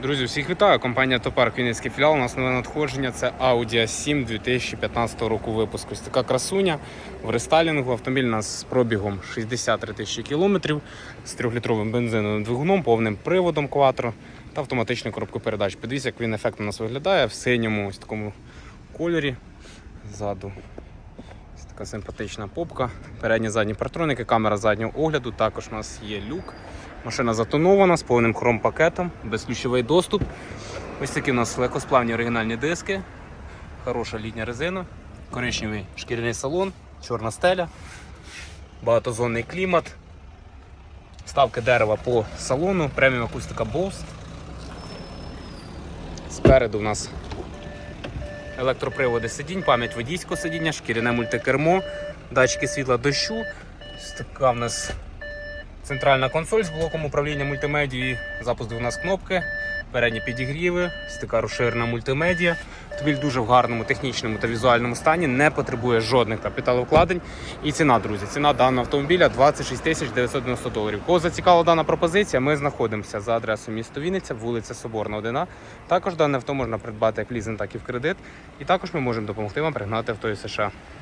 Друзі, всіх вітаю. Компанія Топарк Вінницький філіал. У нас нове надходження. Це Audi A7 2015 року випуску. Ось така красуня в рестайлінгу. Автомобіль у нас з пробігом 63 тисячі кілометрів з 3-літровим бензиновим двигуном, повним приводом кватро та автоматичною коробкою передач. Подивіться, як він ефектно у нас виглядає в синьому ось такому кольорі. Ззаду ось така симпатична попка. Передні задні партроники, камера заднього огляду. Також у нас є люк. Машина затонована з повним хром-пакетом, безключовий доступ. Ось такі у нас легкосплавні оригінальні диски, хороша літня резина, коричневий шкіряний салон, чорна стеля, багатозонний клімат, ставки дерева по салону, преміум акустика Bose. Спереду у нас електроприводи сидінь, пам'ять водійського сидіння, шкіряне мультикермо, датчики світла дощу. Ось така в нас Центральна консоль з блоком управління мультимедією, запуск двигуна з кнопки, передні підігріви, ось така розширена мультимедіа. Автомобіль дуже в гарному технічному та візуальному стані, не потребує жодних капіталовкладень. І ціна, друзі, ціна даного автомобіля 26 тисяч 990 доларів. Кого зацікавила дана пропозиція, ми знаходимося за адресою місто Вінниця, вулиця Соборна, 1. Також дане авто можна придбати як лізинг, так і в кредит. І також ми можемо допомогти вам пригнати авто із США.